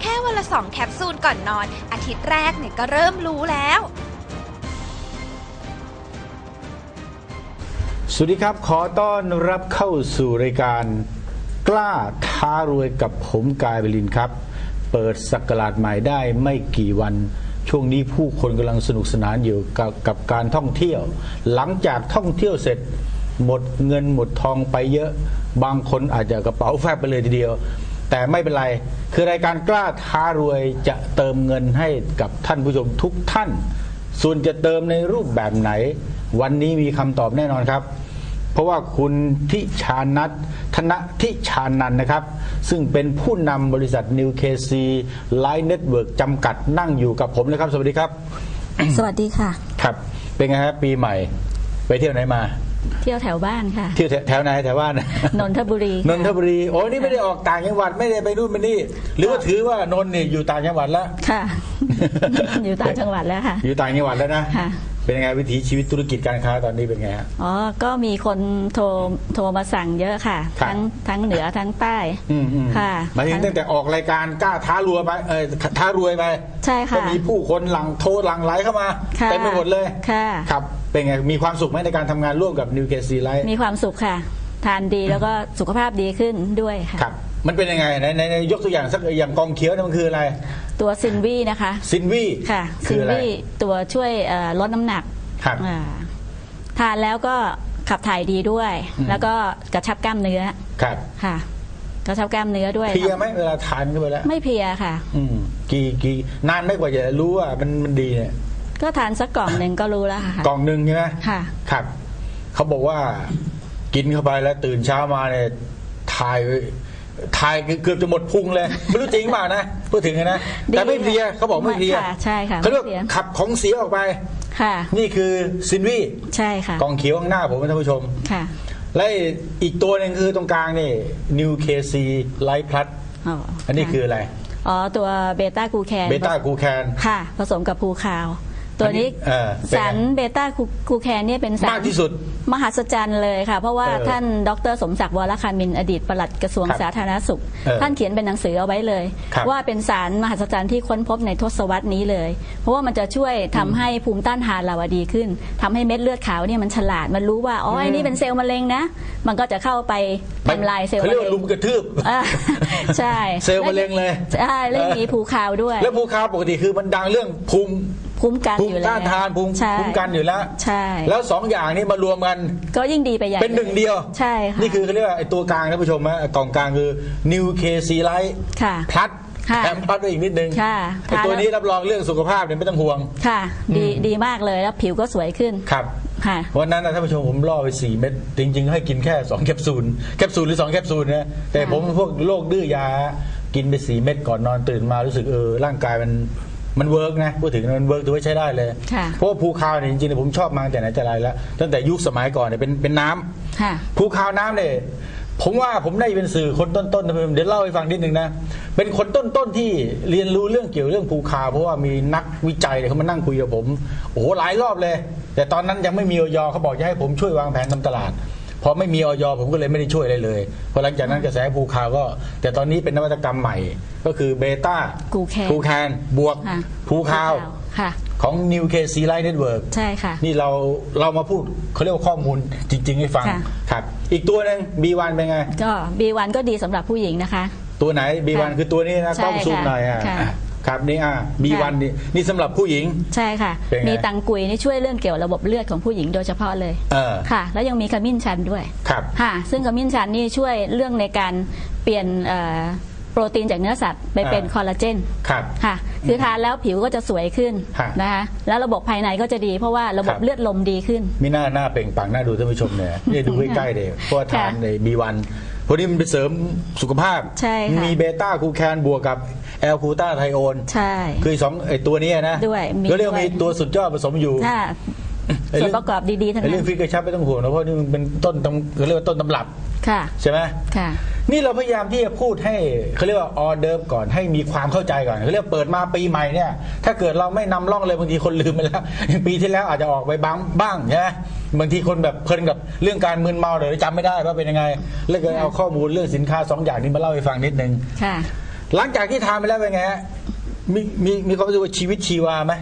แค่วันละสองแคปซูลก่อนนอน อาทิตย์แรกเนี่ยก็เริ่มรู้แล้ว สวัสดีครับ ขอต้อนรับเข้าสู่รายการ กล้าท้ารวยกับผมกายบลินครับ เปิดสักราชใหม่ได้ไม่กี่วัน ช่วงนี้ผู้คนกำลังสนุกสนานอยู่กับกับการท่องเที่ยว หลังจากท่องเที่ยวเสร็จ หมดเงินหมดทองไปเยอะ บางคนอาจจะกระเป๋าแฟบไปเลยทีเดียว แต่ไม่เป็นไร คือรายการกล้าท้ารวยจะเติมเงินให้กับท่านผู้ชมทุกท่าน ส่วนจะเติมในรูปแบบไหน วันนี้มีคำตอบแน่นอนครับ เพราะว่าคุณทิชานัทธนทิชานันท์นะครับ ซึ่งเป็นผู้นำบริษัท New KC Line Network จำกัดนั่งอยู่กับผมนะครับ สวัสดีครับ สวัสดีค่ะ ครับ เป็นไงครับปีใหม่ ไปเที่ยวไหนมา เที่ยวแถวบ้านค่ะ เที่ยวแถแถวไหนแถวบ้านนนทบุรีนนทบุรีโอ้นี่ไม่ได้ออกต่างจังหวัดไม่ได้ไปนู่นไปนี่ หรือว่าถือว่านนท์นี่อยู่ต่างจังหวัดแล้วค่ะ อยู่ต่างจังหวัดแล้วค่ะ อยู่ต่างจังหวัดแล้วนะค่ะ เป็นยังไงวิถีชีวิตธุรกิจการค้าตอนนี้เป็นไงฮะ อ๋อ ก็มีคนโทรโทรมาสั่งเยอะค่ะ ครับ ทั้งทั้งเหนือทั้งใต้ อืมอืมค่ะหมายถึงทั้งตั้งแต่ออกรายการกล้าท้ารวยไปเออท้ารวยไปใช่ค่ะ ก็มีผู้คนหลังโทรหลังไหลเข้ามาค่ะเต็มไปหมดเลย ค่ะ ครับ เป็นไง มีความสุขไหมในการทำงานร่วมกับนิวเคซีไลท์มีความสุขค่ะ ทานดีแล้วก็สุขภาพดีขึ้นด้วยค่ะ ครับ มันเป็นยังไงในในในยกตัวอย่างสักอย่างกองเขียวเนี่ยมันคืออะไรตัวซินวีนะคะ ซินวีค่ะคืซิอนอะไร วีตัวช่วยเอ่อลดน้ำหนักครับ อ่าทานแล้วก็ขับถ่ายดีด้วย อืม แล้วก็กระชับกล้ามเนื้อครับค่ะ กระชับกล้ามเนื้อด้วยเพลียไหมเวลาทานเข้าไปแล้วไม่เพลียค่ะ อืมกี่กี่นานไม่กว่าจะรู้ว่ามันมันดีเนี่ยก็ทานสักกล่องหนึ่งก็รู้แล้วค่ะกล่องหนึ่งใช่ไหมค่ะ ครับเขาบอกว่ากินเข้าไปแล้วตื่นเช้ามาเนี่ยถ่าย ถ่ายเกือบจะหมดพุงเลย ไม่รู้จริงเปล่านะพูดถึงนะดีแต่ไม่เพลียเขาบอกไม่เพลียค่ะใช่ค่ะเขาเรียกไม่เพลียขับของเสียออกไปค่ะ นี่คือซินวี่ใช่ค่ะกองเขียวข้างหน้าผมท่านผู้ชมค่ะ และอีกตัวหนึ่งคือตรงกลางนี่ New KC Light Plus อ๋ออันนี้คืออะไรอ๋อตัวเบต้ากูแคนเบต้ากูแคนค่ะ ผสมกับภูคาว ตัวนี้เออเป็นไง สารเบต้ากูแคนเนี่ยเป็นสารมากที่สุด มหัศจรรย์เลยค่ะ เพราะว่าเออท่านดรสมศักดิ์วรคามินอดีตปลัดกระทรวงครับสาธารณสุข เออท่านเขียนเป็นหนังสือเอาไว้เลย ครับว่าเป็นสารมหัศจรรย์ที่ค้นพบในทศวรรษนี้เลย เพราะว่ามันจะช่วยทำให้ภูมิต้านทานเราอะดีขึ้นทำให้เม็ดเลือดขาวเนี่ยมันฉลาดมันรู้ว่าอ๋อไอ้นี่เป็นเซลล์มะเร็งนะ มันก็จะเข้าไปทำลายเซลล์เขามะเรียกเร็ว่างลุมกระทืบ อ่าใช่เซลล์มะเร็งเลย ใช่แล้วยังมีภูคาวด้วย แล้วภูคาวปกติคือมันดังเรื่องภูมิ ภูมิกันภูอมิยู่แล้วต้านทานภูมิใช่ภูมิกันอยู่แล้ว ใช่ แล้วสองอย่างนี้มารวมกันก็ยิ่งดีไปใหญ่เป็นหนึ่งเดียว ใช่ค่ะ นี่คือเขาเรียกว่าไอ้ตัวกลางท่านผู้ชมฮะกล่องกลางคือ New KC Light ค่ะพลัดค่ะแถมพลัดไปอีกนิดนึงค่ะไอ้ตัวทานแล้ว นี้รับรองเรื่องสุขภาพเนี่ยไม่ต้องห่วง ค่ะ ดีดีมากเลยแล้วผิวก็สวยขึ้นครับ ค่ะ วันนั้นนะท่านผู้ชมผมล่อไป 4 เม็ดจริง ๆ ให้กินแค่ 2 แคปซูล แคปซูลหรือ 2 แคปซูลนะ แต่ค่ะผมพวกโรคดื้อยา กินไป 4 เม็ดก่อนนอนตื่นมารู้สึกเออร่างกายมัน มันเวิร์กนะพูดถึงมันเวิร์กถือว่าใช้ได้เลย ค่ะ เพราะว่าภูคาวเนี่ยจริงๆเนี่ยผมชอบมาตั้งแต่ไหนแต่ไรแล้ว ตั้งแต่ยุคสมัยก่อนเนี่ยเป็นเป็นน้ำค่ะ ภูคาวน้ำเนี่ยผมว่าผมได้เป็นสื่อคนต้นๆนะเดี๋ยวเล่าให้ฟังนิดนึงนะเป็นคนต้นๆที่เรียนรู้เรื่องเกี่ยวเรื่องภูคาวเพราะว่ามีนักวิจัยเนี่ยเขามานั่งคุยกับผมโอ้โหหลายรอบเลย แต่ตอนนั้นยังไม่มีออยเขาบอกจะให้ผมช่วยวางแผนทำตลาด พอไม่มีออยผมก็เลยไม่ได้ช่วยอะไรเลยพอหลังจากนั้นกระแสภูคาวก็ แต่ตอนนี้เป็นนวัตกรรมใหม่ ก็คือเบต้ากูแคนภูแคนบวกค่ะภูคาวค่ะ ของ New KC Light Network ใช่ค่ะ นี่เราเรามาพูดเขาเรียกว่าข้อมูลจริง ๆ ให้ฟังค่ะ ครับ อีกตัวหนึ่ง B1 เป็นไง ก็ B1 ก็ดีสำหรับผู้หญิงนะคะ ตัวไหน B1 ค่ะคือตัวนี้นะใช่กล้องซูมค่ะหน่อยอะ ค่ะอะ ครับนี่อะ B1 ค่ะนี่นี่สำหรับผู้หญิง ใช่ค่ะ เป็นไง มีตังกุยนี่ช่วยเรื่องเกี่ยวกับระบบเลือดของผู้หญิงโดยเฉพาะเลย เออค่ะ แล้วยังมีขมิ้นชันด้วย ครับ ค่ะ ซึ่งขมิ้นชันนี่ช่วยเรื่องในการเปลี่ยนเอ่อโปรตีนจากเนื้อสัตว์ไปเป็นอ่า คอลลาเจน ครับ ค่ะ คือทานแล้วผิวก็จะสวยขึ้นฮะนะคะ แล้วระบบภายในก็จะดีเพราะว่าระบบครับเลือดลมดีขึ้น มีหน้าหน้าเปล่งปลังหน้าดูท่านผู้ชมเนี่ยนี่ดูใกล้ๆเลยเพราะว่าทานค่ะใน B1 พวกนี้มันไปเสริมสุขภาพ ใช่ค่ะ มีเบต้าคูแคนบวกกับแอลคูตาไทโอนใช่ คือสองไอ้ตัวนี้นะด้วยมีก็เรียกว่าด้วยมีตัวสุดยอดผสมอยู่ถ้าไอ้ส่วเรื่นองประกอบดีๆทั้งไอ้นั้เรื่องนฟิกกระชับไม่ต้องห่วงนะเพราะนี่มันเป็นต้นตำเขาเรียกว่าต้นตำรับค่ะ ใช่ไหม ค่ะ นี่เราพยายามที่จะพูดให้เขาเรียกว่าออเดิร์ฟก่อนให้มีความเข้าใจก่อนเขาเรียกเปิดมาปีใหม่เนี่ย ถ้าเกิดเราไม่นำร่องเลยบางทีคนลืมไปแล้วอย่างปีที่แล้วอาจจะออกไปบ้างบ้างใช่ไหมบางทีคนแบบเพลินกับเรื่องการมึนเมาเดี๋ยวจำไม่ได้ว่าเป็นยังไงแล้วก็เอาข้อมูลเรื่องสินค้าสองอย่างนี้มาเล่าให้ฟังนิดนึงค่ะหลังจากที่ทานไปแล้วเป็นไงฮะมีมีมีความรู้สึกว่าชีวิตชีวาไหม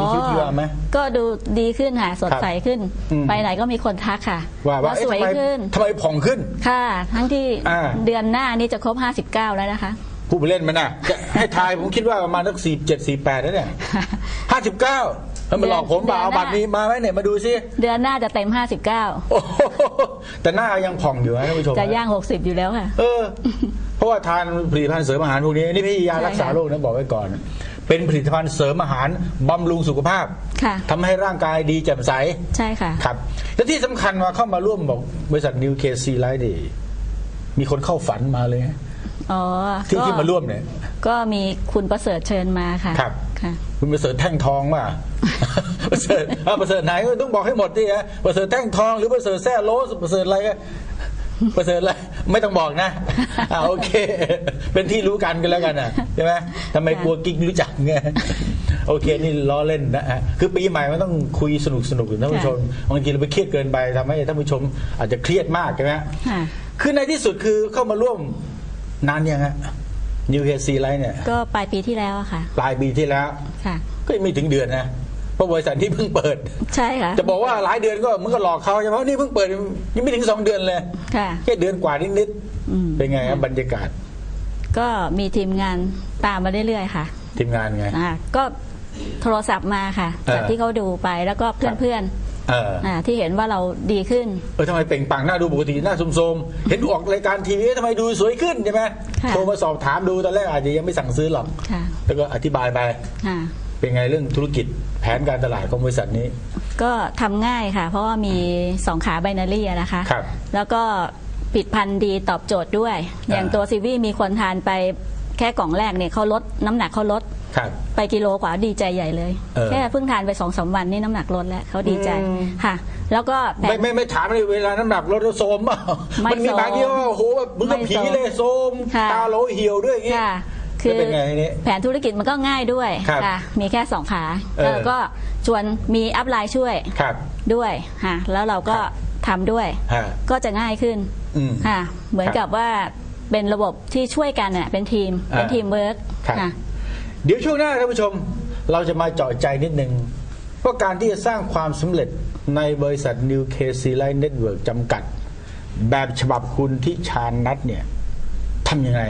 มีชีวิตชีวาไหม ก็ดูดีขึ้นค่ะสดใสขึ้น อืม ไปไหนก็มีคนทักค่ะว่าว่าสวยเอ๊ะทำไมขึ้น ทำไมผ่องขึ้น ค่ะ ทั้งที่อ่า เดือนหน้านี่จะครบ 59 แล้วนะคะผู้ไปเล่นมันน่ะจะให้ทายผมคิดว่าประมาณสักสี่เจ็ดสี่แปดนะเนี่ยห้าสิบเก้าแล้วมันหลอกผมเปล่าเอาบัตรนี้มาไหมเนี่ยมาดูซิเดือนหน้าจะเต็ม โอ้โหแต่หน้ายังผ่องอยู่นะท่านผู้ชม59 จะย่าง 60 อยู่แล้วค่ะ เออ เพราะว่าทานผลิตภัณฑ์เสริมอาหารพวกนี้นี่ไม่ใช่ยาใช่รักษาค่ะ โรคนะบอกไว้ก่อน เป็นผลิตภัณฑ์เสริมอาหารบำรุงสุขภาพค่ะ ทำให้ร่างกายดีแจ่มใส ใช่ค่ะ ครับ และที่สำคัญว่าเข้ามาร่วมบอกบริษัทนิวเคซีไลท์ดีมีคนเข้าฝันมาเลยฮะอ๋อที่ก็ที่มาร่วมเนี่ย ก็มีคุณประเสริฐเชิญมาค่ะครับ ค่ะ คุณประเสริฐแท่งทองว่าประเสริฐอะประเสริฐไหนก็ต้องบอกให้หมดดิฮะประเสริฐแท่งทองหรือประเสริฐแซ่โลสประเสริฐอะไรก็ประเสริฐอะไร ไม่ต้องบอกนะอ่าโอเค เป็นที่รู้กันกันแล้วกันนะใช่ไหมทำไมกลัวกิ๊กรู้จักไงโอเคนี่ล้อเล่นนะฮะคือปีใหม่มันต้องคุยสนุกสนุกๆท่านผู้ชมบางทีเราไปเครียดเกินไปทำให้ท่านผู้ชมอาจจะเครียดมากใช่ไหมค่ะคือในที่สุดคือเข้ามาร่วมนานยังฮะนิวเคซีไลท์เนี่ย ก็ปลายปีที่แล้วอะค่ะ ปลายปีที่แล้ว ค่ะ ก็ยังไม่ถึงเดือนนะ เพราะบริษัทที่เพิ่งเปิด ใช่ค่ะ จะบอกว่าหลายเดือนก็มึงก็หลอกเขาใช่ไหมนี่เพิ่งเปิดยังไม่ถึงสองเดือนเลยค่ะแค่เดือนกว่านิดอืมๆเป็นไงครับบรรยากาศ ก็มีทีมงานตามมาเรื่อยๆค่ะ ทีมงานไงอ่าก็โทรศัพท์มาค่ะเออจากที่เขาดูไปแล้วก็เพื่อนเออๆอ่าที่เห็นว่าเราดีขึ้น เออทำไมเปล่งปลังหน้าดูปกติหน้าโทรมๆเห็นออกรายการทีวีทำไมดูสวยขึ้นใช่ไหมค่ะโทรมาสอบถามดูตอนแรกอาจจะยังไม่สั่งซื้อหรอกค่ะแล้วก็อธิบายไปอ่า เป็นไงเรื่องธุรกิจแผนการตลาดของบริษัทนี้ ก็ทำง่ายค่ะ เพราะว่ามีสองขาไบนารี่นะคะ ครับ แล้วก็ผิดพันธุ์ดีตอบโจทย์ด้วย อย่างอ่าตัวซีวีมีคนทานไปแค่กล่องแรกเนี่ยเขาลดน้ำหนักเขาลด ครับ ไปกิโลกว่าดีใจใหญ่เลย เออแค่เพิ่งทานไปสองสามวันนี่น้ำหนักลดแล้วเขาดีใจอืม ค่ะ แล้วก็แผไม่นไม่ไม่ถามเลยเวลาน้ำหนักลดแล้วโซมเปล่าไม่มันมีบางที่ว่าโอ้โหแบบมึงก็ไม่ผีโซมเลยโซมค่ะ ตาโหลเหี่ยวด้วยอย่างงี้ ค่ะ แล้วเป็นไงทีนี้แผนธุรกิจมันก็ง่ายด้วยครับค่ะมีแค่สองขาเออ แล้วก็ชวนมีอัพไลน์ช่วยครับ ด้วยค่ะแล้วเราก็ครับทำด้วย ฮะ ก็จะง่ายขึ้นอืม ค่ะ เหมือนครับกับว่าเป็นระบบที่ช่วยกันเนี่ยเป็นทีมเป็นอ่าทีมเวิร์กครับ ค่ะ เดี๋ยวช่วงหน้าท่านผู้ชมเราจะมาเจาะใจนิดนึงเพราะการที่จะสร้างความสำเร็จในบริษัท New k c Line Network จำกัด แบบฉบับคุณที่ชาญนัทเนี่ยทำยังไง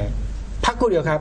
พักกูเดียวครับ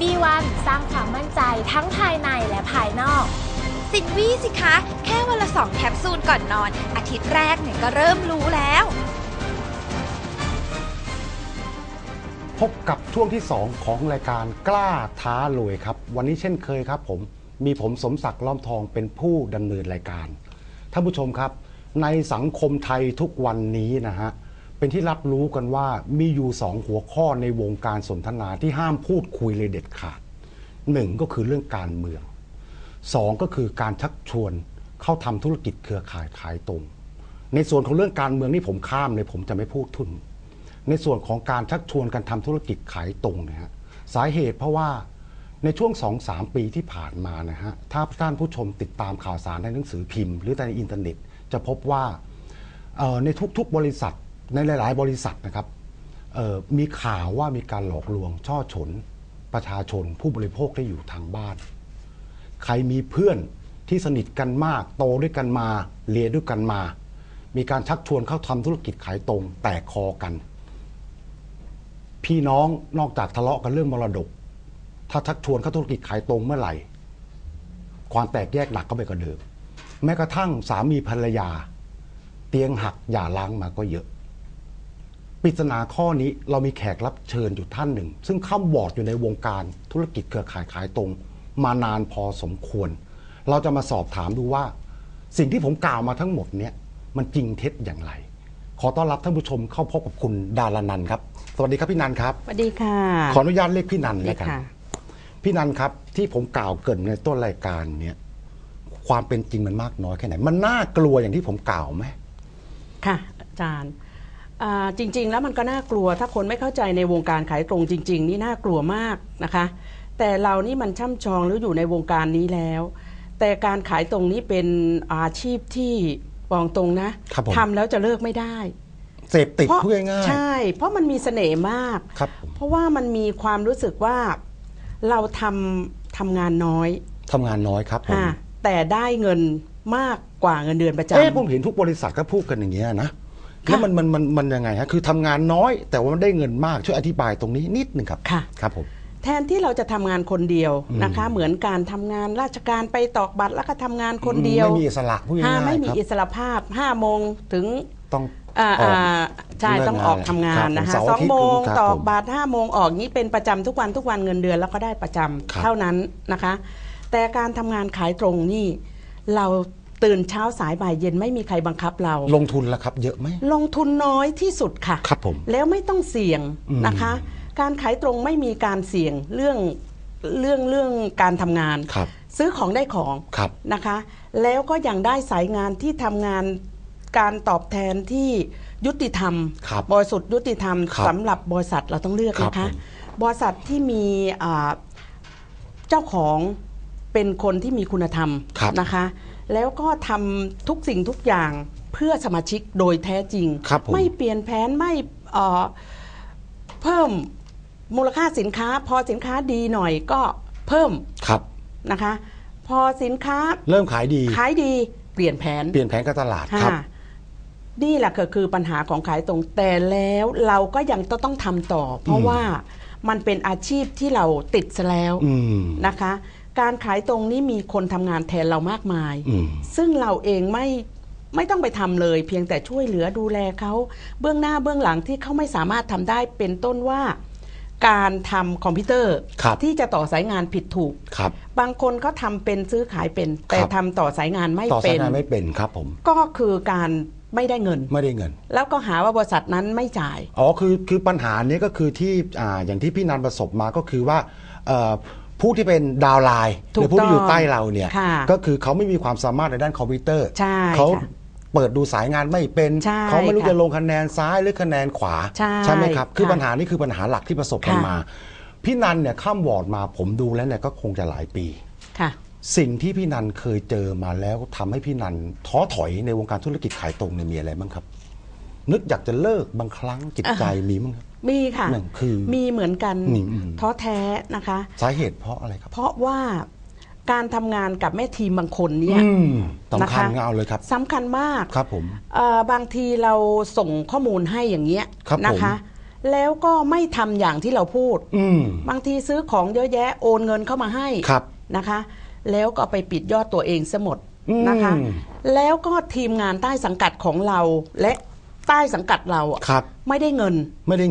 B1 สร้างความมั่นใจทั้งภายในและภายนอก สินวี่สิคะ แค่วันละสองแคปซูลก่อนนอน อาทิตย์แรกเนี่ยก็เริ่มรู้แล้ว พบกับช่วงที่ 2 ของรายการกล้าท้ารวยครับ วันนี้เช่นเคยครับผมมีผมสมศักดิ์ล้อมทองเป็นผู้ดำเนินรายการท่านผู้ชมครับ ในสังคมไทยทุกวันนี้นะฮะ เป็นที่รับรู้กันว่ามีอยู่สองหัวข้อในวงการสนทนาที่ห้ามพูดคุยเลยเด็ดขาดหนึ่งก็คือเรื่องการเมืองสองก็คือการชักชวนเข้าทำธุรกิจเครือข่ายขายตรง ในส่วนของเรื่องการเมืองนี่ผมข้ามเลยผมจะไม่พูดทุน ในส่วนของการชักชวนการทำธุรกิจขายตรงนะฮะสาเหตุเพราะว่าในช่วง2-3ปีที่ผ่านมานะฮะถ้าท่านผู้ชมติดตามข่าวสารในหนังสือพิมพ์ หรือในอินเทอร์เน็ต จะพบว่าในทุกๆบริษัท ในหลาย ๆ บริษัทนะครับมีข่าวว่ามีการหลอกลวง ช่อฉนประชาชนผู้บริโภคที่อยู่ทางบ้าน ใครมีเพื่อนที่สนิทกันมาก โตด้วยกันมาเรียนด้วยกันมา มีการชักชวนเข้าทำธุรกิจขายตรงแตกคอกัน พี่น้องนอกจากทะเลาะกันเรื่องมรดก ถ้าชักชวนเข้าธุรกิจขายตรงเมื่อไหร่ ความแตกแยกหนักก็ไปกว่าเดิมแม้กระทั่งสามีภรรยา เตียงหักอย่าล้างมาก็เยอะ ปริศนาข้อนี้เรามีแขกรับเชิญอยู่ท่านหนึ่ง ซึ่งข้ามบอร์ดอยู่ในวงการธุรกิจเครือข่ายขายตรง มานานพอสมควร เราจะมาสอบถามดูว่า สิ่งที่ผมกล่าวมาทั้งหมดเนี่ยมันจริงเท็จอย่างไร ขอต้อนรับท่านผู้ชมเข้าพบกับคุณดารานันท์ครับ สวัสดีครับพี่นันท์ครับ สวัสดีค่ะ ขออนุญาตเรียกพี่นันท์ดีแล้วกันค่ะพี่นันท์ครับที่ผมกล่าวเกรินในต้นรายการเนี่ยความเป็นจริงมันมากน้อยแค่ไหน มันน่ากลัวอย่างที่ผมกล่าวไหมค่ะ อาจารย์อ่า จริง ๆ แล้วมันก็น่ากลัว ถ้าคนไม่เข้าใจในวงการขายตรงจริง ๆ นี่น่ากลัวมากนะคะ แต่เรานี่มันช่ำชองหรืออยู่ในวงการนี้แล้ว แต่การขายตรงนี้เป็นอาชีพที่บอกตรงนะครับผมทำแล้วจะเลิกไม่ได้เสพติดเพราะพูดง่ายใช่ เพราะมันมีเสน่ห์มากๆครับผมเพราะว่ามันมีความรู้สึกว่าเราทำทำงานน้อยทำงานน้อยครับผมอะแต่ได้เงินมากกว่าเงินเดือนประจำเอ๊ะผมเห็นทุกบริษัทก็พูดกันอย่างเงี้ยนะ แล้วมันมันมันมันยังไงฮะคือทำงานน้อย แต่ว่ามันได้เงินมากช่วยอธิบายตรงนี้นิดหนึ่งครับค่ะ ครับผม แทนที่เราจะทำงานคนเดียวอืมนะคะ เหมือนการทำงานราชการไปตอกบัตรแล้วก็ทำงานคนเดียวไม่มีอิสระพูดห้าง่ายๆไม่มีครับอิสระภาพห้าโมงถึงต้องอ่าออก อ่าใช่เลิกต้องออกทำงานครับนะคะเสาร์สอาองทิตย์โมงครับตอกผมบัตรห้าโมงออกนี้เป็นประจำทุกวันทุกวันเงินเดือนแล้วก็ได้ประจำครับ เท่านั้นนะคะ แต่การทำงานขายตรงนี่เรา ตื่นเช้าสายบ่ายเย็นไม่มีใครบังคับเรา ลงทุนแล้วครับ เยอะไหม ลงทุนน้อยที่สุดค่ะ ครับผม แล้วไม่ต้องเสี่ยงอืมนะคะ การขายตรงไม่มีการเสี่ยงเรื่องเรื่องเรื่องการทำงาน ครับ ซื้อของได้ของครับ นะคะ แล้วก็ยังได้สายงานที่ทำงานการตอบแทนที่ยุติธรรมครับบริสุทธิ์ยุติธรรมครับสำหรับบริษัทเราต้องเลือกครับนะคะผม บริษัทที่มีอ่าเจ้าของเป็นคนที่มีคุณธรรมครับ นะคะ แล้วก็ทำทุกสิ่งทุกอย่างเพื่อสมาชิกโดยแท้จริง ครับผม ไม่เปลี่ยนแผนไม่เอ่อเพิ่มมูลค่าสินค้า พอสินค้าดีหน่อยก็เพิ่มครับ นะคะ พอสินค้าเริ่มขายดีขายดีเปลี่ยนแผน เปลี่ยนแผนการตลาดครับ ค่ะนี่แหละก็คือปัญหาของขายตรงแต่แล้วเราก็ยังต้องทำต่อ เพราะอืมว่ามันเป็นอาชีพที่เราติดซะแล้วอืม นะคะ การขายตรงนี้มีคนทำงานแทนเรามากมาย อืม ซึ่งเราเองไม่ไม่ต้องไปทำเลย เพียงแต่ช่วยเหลือดูแลเขาเบื้องหน้าเบื้องหลังที่เขาไม่สามารถทำได้เป็นต้นว่า การทำคอมพิวเตอร์ครับ ที่จะต่อสายงานผิดถูก ครับ บางคนเขาทำเป็นซื้อขายเป็น แต่ครับ ทำต่อสายงานไม่ต่อเป็สายน งานไม่เป็นครับผม ก็คือการไม่ได้เงิน ไม่ได้เงิน แล้วก็หาว่าบริษัทนั้นไม่จ่าย อ๋อคือคือปัญหานี้ก็คือที่อ่าอย่างที่พี่นันประสบมาก็คือว่าเอ่อ ผู้ที่เป็นดาวน์ไลน์หถูกรือผู้ที่อยู่ต้องใต้เราเนี่ยค่ะก็คือเขาไม่มีความสามารถในด้านคอมพิวเตอร์ใช่เขาค่ะเปิดดูสายงานไม่เป็นใช่เขาไม่รู้ค่ะจะลงคะแนนซ้ายหรือคะแนนขวาใช่ไหมครับ คือค่ะปัญหานี้คือปัญหาหลักที่ประสบกันค่ะ มา พี่นันเนี่ยข้ามวอร์ดมาผมดูแล้วเนี่ยก็คงจะหลายปี ค่ะ สิ่งที่พี่นันเคยเจอมาแล้วทำให้พี่นันท้อถอยในวงการธุรกิจขายตรงเนี่ยมีอะไรบ้างครับ นึกอยากจะเลิกบางครั้งจิตใจมีมั้งครับ มีค่ะ หนึ่งคือมีเหมือนกันอืมอืมท้อแท้นะคะ สาเหตุเพราะอะไรครับเพราะว่าการทำงานกับแม่ทีมบางคนเนี่ย อืมสำคัญนะคะเอาเลยครับ สำคัญมากครับผมเอ่อบางทีเราส่งข้อมูลให้อย่างเงี้ยครับผม นะคะ แล้วก็ไม่ทำอย่างที่เราพูด อืม บางทีซื้อของเยอะแยะโอนเงินเข้ามาให้ครับนะคะ แล้วก็ไปปิดยอดตัวเองซะหมดอืมนะคะ แล้วก็ทีมงานใต้สังกัดของเราและใต้สังกัดเราอะครับ ไม่ได้เงิน ไม่ได้